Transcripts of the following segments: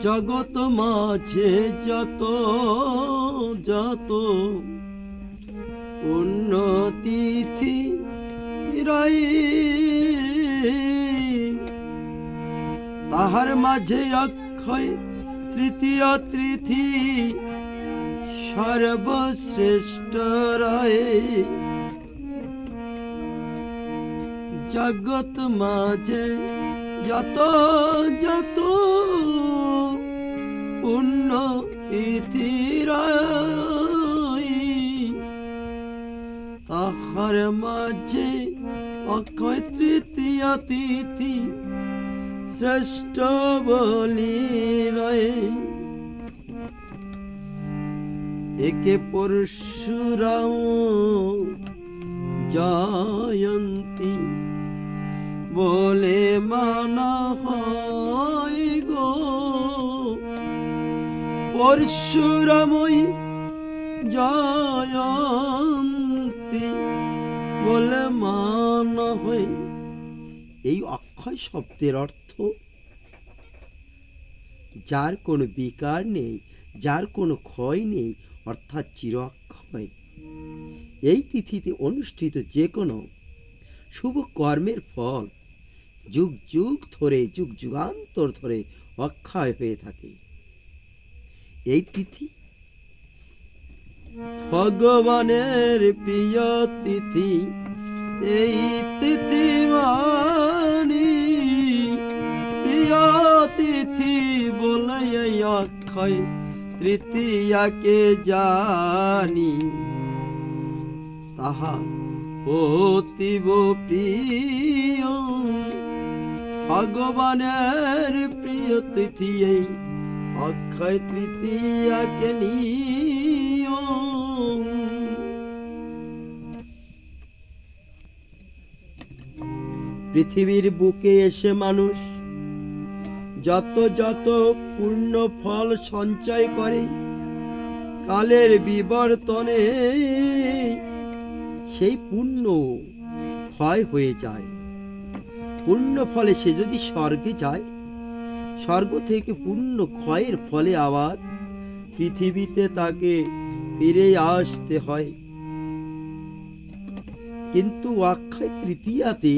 জগৎ মাঝে যত যত উন্নতিথি রাই, তাহার মাঝে অক্ষয় তৃতীয় তৃথি সর্বশ্রেষ্ঠ রায় জগৎ মাঝে যত যত পুণ্য তিথিরাই তাহার মাঝে অক্ষয় তৃতীয় তিথি শ্রেষ্ঠ বলি রয়ে। একে পরশুরাম জয়ন্তী বলে মানা হয় গো। পরশুরামই জয়ন্তী বলে মানা হয়। এই অক্ষয় শব্দের অর্থ, যার কোনো বিকার নেই, যার কোনো ক্ষয় নেই, অর্থাৎ চির অক্ষয়। এই তিথিতে অনুষ্ঠিত যে কোনো শুভ কর্মের ফল যুগ যুগ ধরে, যুগ যুগান্তর ধরে অক্ষয় হয়ে থাকে। এই তিথি ভগবানের প্রিয় তিথি। এই তিথি মানি প্রিয় তিথি বলে অক্ষয় তৃতীয়াকে জানি। তাহা অতীব প্রিয় ভগবানের প্রিয় তিথি এই অক্ষয় তৃতীয়াকে পৃথিবীর বুকে এসে মানুষ যত যত পূর্ণ ফল সঞ্চয় করে, কালের বিবর্তনে সেই পুণ্য ক্ষয় হয়ে যায়। পুণ্য ফলে সে যদি স্বর্গে যায়, স্বর্গ থেকে পুণ্য ক্ষয়ের ফলে আবার পৃথিবীতে তাকে ফিরে আসতে হয়। কিন্তু অক্ষয় তৃতীয়াতে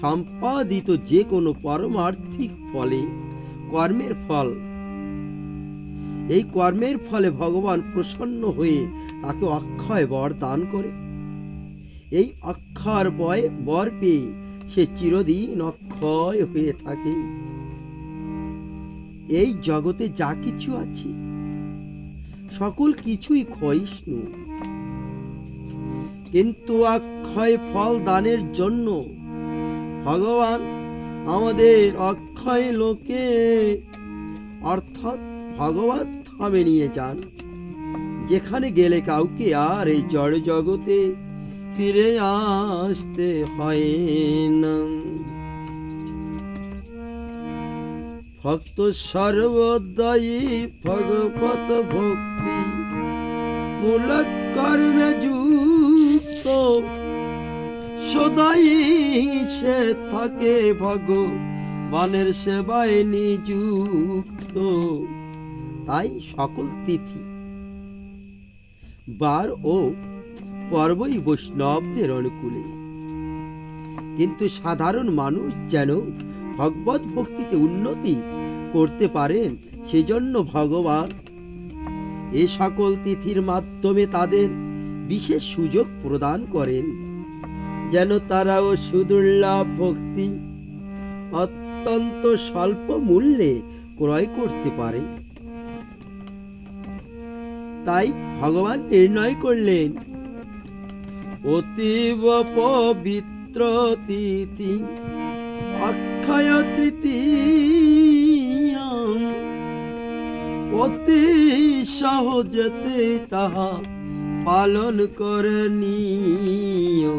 সম্পাদিত যে কোনো পরমার্থিক ফলে কর্মের ফল, এই কর্মের ফলে ভগবান প্রসন্ন হয়ে তাকে অক্ষয় বর দান করে। এই অক্ষর বয় বর পেয়ে সে চিরদিন অক্ষয় হয়ে থাকে। এই জগতে যা কিছু আছে, সকল কিছুই ক্ষয়িষ্ণু। কিন্তু অক্ষয় ফল দানের জন্য ভগবান আমাদের অক্ষয় লোকে অর্থাৎ ভগবত ধামে নিয়ে যান। যেখানে গেলে কাউকে আর এই জড় জগতে ফিরে আসতে হয় না। ভক্ত সর্বদায়ী ভগবত ভক্তি মূলক কর্মে যুক্ত। সদাই সে থাকে ভগবানের সেবায় নিযুক্ত। তাই সকল তিথি, বার ও পর্বই বৈষ্ণবদের অনুকূলে। কিন্তু সাধারণ মানুষ যেন ভগবত ভক্তিতে উন্নতি করতে পারেন, সেজন্য ভগবান এ সকল তিথির মাধ্যমে তাদের বিশেষ সুযোগ প্রদান করেন। যেন তারাও সুদুর্লভ ভক্তি অত্যন্ত স্বল্প মূল্যে ক্রয় করতে পারে। তাই ভগবান নির্ণয় করলেন অতীব পবিত্র তিথি, অক্ষয় তৃতীয়া। অতি সহজতে তাহা পালন করে নিয়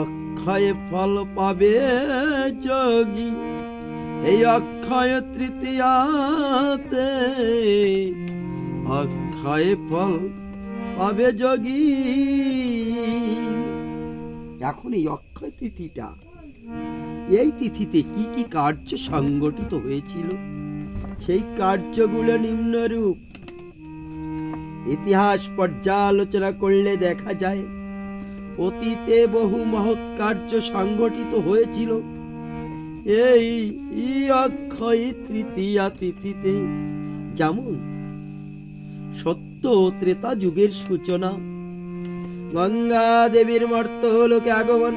অক্ষয় ফল পাবে যোগী এই অক্ষয় তৃতীয়াতে। অক্ষয় ফল পাবে যোগী। এখন এই অক্ষয় তিথিটা, এই তিথিতে কি কি কার্য সংগঠিত হয়েছিল? সেই কার্যগুলো নিম্নরূপ। ইতিহাস পর্যালোচনা করলে দেখা যায়, অতীতে বহু মহৎ কার্য সংগঠিত হয়েছিল। এই অক্ষয় তৃতীয়া তিথিতে যেমন সত্য ও ত্রেতা যুগের সূচনা। গঙ্গা দেবীর মর্তলোকে আগমন?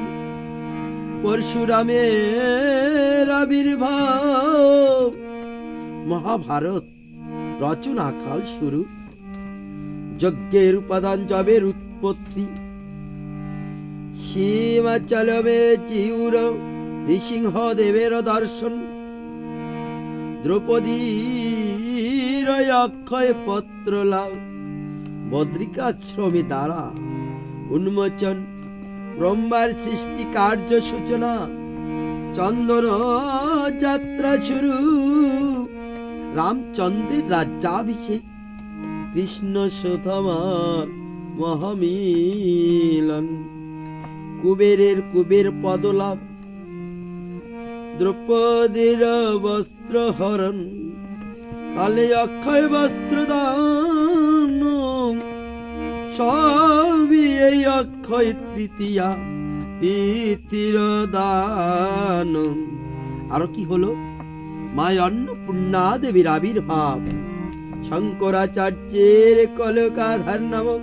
পরশুরামের আবির্ভাব। মহাভারত রচনাকাল শুরু। যজ্ঞের উপাদান জবের উৎপত্তি। সীমাচলমে জিউর নৃসিংহ দেবের দর্শন। দ্রৌপদীর অক্ষয় পত্র লাভ। বদ্রিকাশ্রমে দ্বারা উন্মোচন, ব্রহ্মার সৃষ্টি কার্য সূচনা চন্দন যাত্রা শুরু। রামচন্দ্রের রাজ্যাভিষেক, কৃষ্ণ সুতমার মহামিলন। কুবেরের কুবের পদলাভ, দ্রৌপদীর বস্ত্র হরণ কালে অক্ষয় বস্ত্র দান। সবই এই অক্ষয় তৃতীয়া তিথির দান। আরও কি হলো? মায় অন্নপূর্ণা দেবীর আবির্ভাব। শঙ্করাচার্যের কলকাধার নামক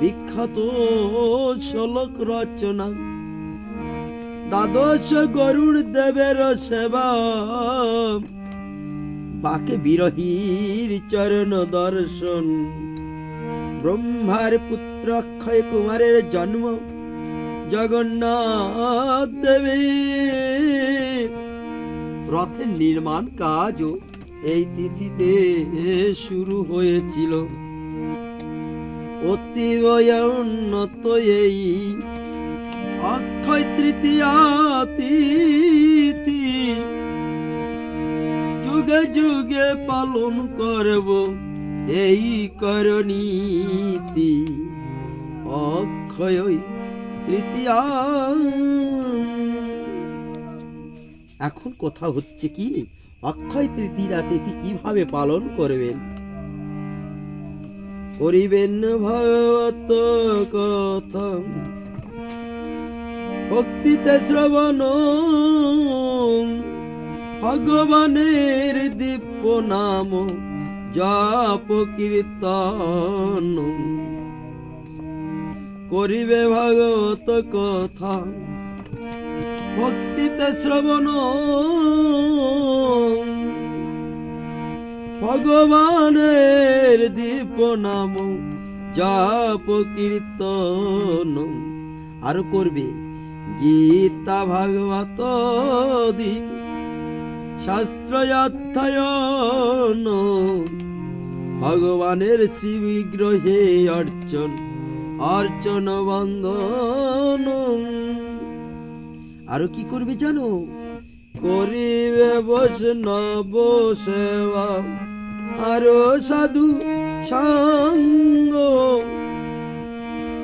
বিখ্যাত শ্লোক রচনা। দ্বাদশ গরুড় দেবের সেবা। বাকে বিরহীর চরণ দর্শন। ব্রহ্মার পুত্র অক্ষয় কুমারের জন্ম। জগন্নাথ দেবী রথের নির্মাণ কাজও এই তিথিতে শুরু হয়েছিল। অতীব উন্নত এই অক্ষয় তৃতীয়া যুগে যুগে পালন করব। এই করণীতি অক্ষয় তৃতীয়া। এখন কথা হচ্ছে কি, অক্ষয় তৃতীয়া তিথি কীভাবে পালন করবেন? করিবেন ভগবত কথা ভক্তিতে শ্রবণ, ভগবানের দিব্য নাম। জপ কীর্তন। করিবে ভাগবত কথা, ভক্তিতে শ্রবণ। ভগবানের দীপ নাম, জপ কীর্তন। আর করবে গীতা ভাগবত দিন শাস্ত্র অধ্যয়ন ভগবানের শ্রী বিগ্রহে অর্চন অর্চন বন্দন। আরও কি করবে জানো? করিবে বৈষ্ণব সেবা, আরও সাধু সঙ্গ।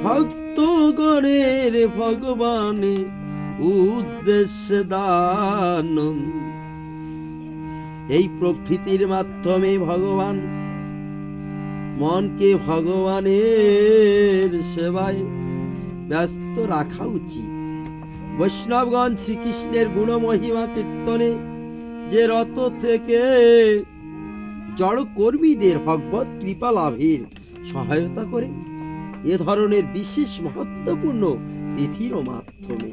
ভক্তগণের ভগবানে উদ্দেশ্য দান এই প্রকৃতির মাধ্যমে ভগবান। মনকে ভগবানের সেবায় ব্যস্ত রাখা উচিত। বৈষ্ণবগণ শ্রীকৃষ্ণের গুণমহিমা কীর্তনে যে রত থেকে জড় কর্মীদের ভগবত কৃপা লাভের সহায়তা করে, এ ধরনের বিশেষ মহত্বপূর্ণ তিথির মাধ্যমে।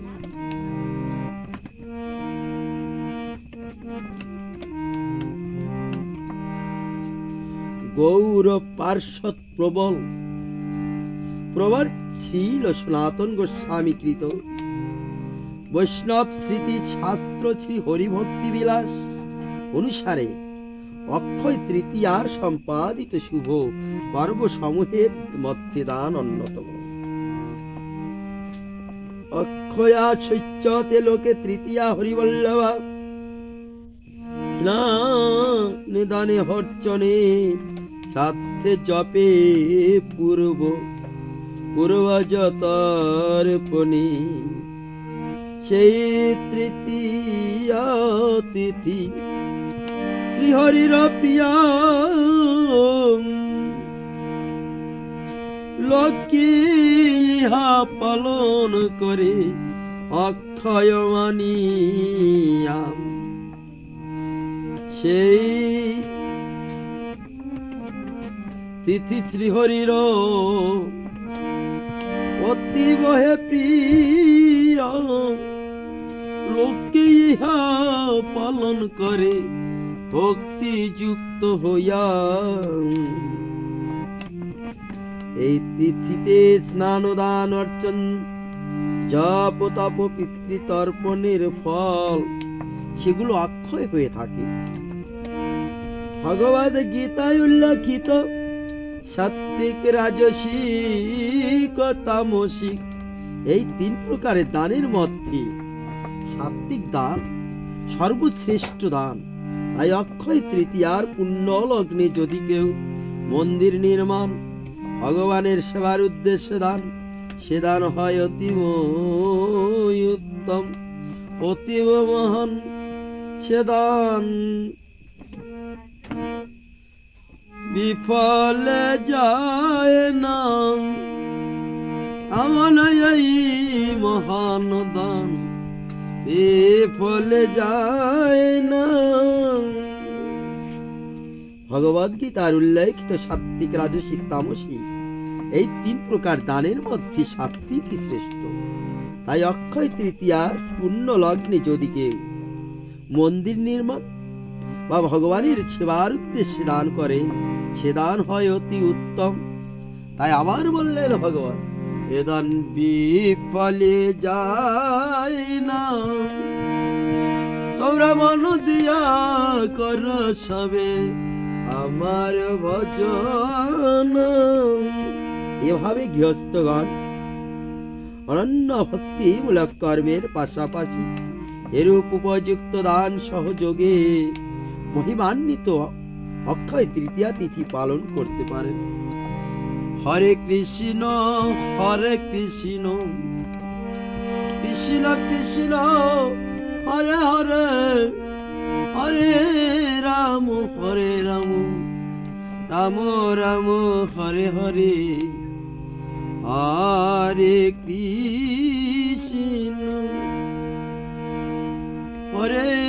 গৌর পার্শ্বদ প্রবল। প্রবর ছিল সনাতন গোস্বামী কৃত। বৈষ্ণব স্মৃতি শাস্ত্র শ্রী হরিভক্তি বিলাস। অনুসারে অক্ষয় তৃতীয়ার সম্পাদিত শুভ কর্মসমূহের মধ্যে দান অন্যতম। অক্ষয়া শৈচ্যতে লোকে তৃতীয়া হরিবল্লভা। নিদানে হর্চনে সাথে জপে পূর্ব পূর্বজতর্পণী সেই তৃতীয় তিথি শ্রীহরির প্রিয়া লোকে ইহা পালন করে অক্ষয় মানিয়া। সেই তিথি শ্রীহরির। অতীব হে প্রিয়, লোকে ইহা পালন করে ভক্তিযুক্ত হইয়া। এই তিথিতে স্নান দান অর্চন, জপ তপ পিতৃতর্পণের ফল, সেগুলো অক্ষয় হয়ে থাকে। ভগবদ গীতায় উল্লেখিত সাত্বিক রাজসিক তামসিক এই তিন প্রকারের দানের মধ্যে সাত্বিক দান, সর্বশ্রেষ্ঠ দান। তাই অক্ষয় তৃতীয়ার পুণ্য লগ্নে যদি কেউ মন্দির নির্মাণ, ভগবানের সেবার উদ্দেশ্যে দান, সে দান হয় অতীব উত্তম অতীব মহান সে দান। বিফলে যায় না আমন এই মহান দান। বিফলে যায় না ভগবদ গীতার উল্লেখিত সাত্বিক রাজসিক তামসিক এই তিন প্রকার দানের মধ্যে সাত্বিকই শ্রেষ্ঠ। তাই অক্ষয় তৃতীয়ার পুণ্য লগ্নে যদি কেউ মন্দির নির্মাণ বা ভগবানের সেবার উদ্দেশ্যে দান করে সে দান হয় অতি উত্তম। তাই আবার বললেন ভগবান এ দান বিফলে যায় না। তোমরা মন দিয়া কর সবে আমার ভজন। এভাবে গৃহস্থগণ অনন্য ভক্তিমূলক কর্মের পাশাপাশি এরূপ উপযুক্ত দান সহযোগে মহিমান্বিত অক্ষয় তৃতীয়া তিথি পালন করতে পারেন। হরে কৃষ্ণ হরে কৃষ্ণ কৃষ্ণ কৃষ্ণ, হরে হরে হরে রাম হরে রাম রাম রাম, হরে হরে হরে কৃষ্ণ, হরে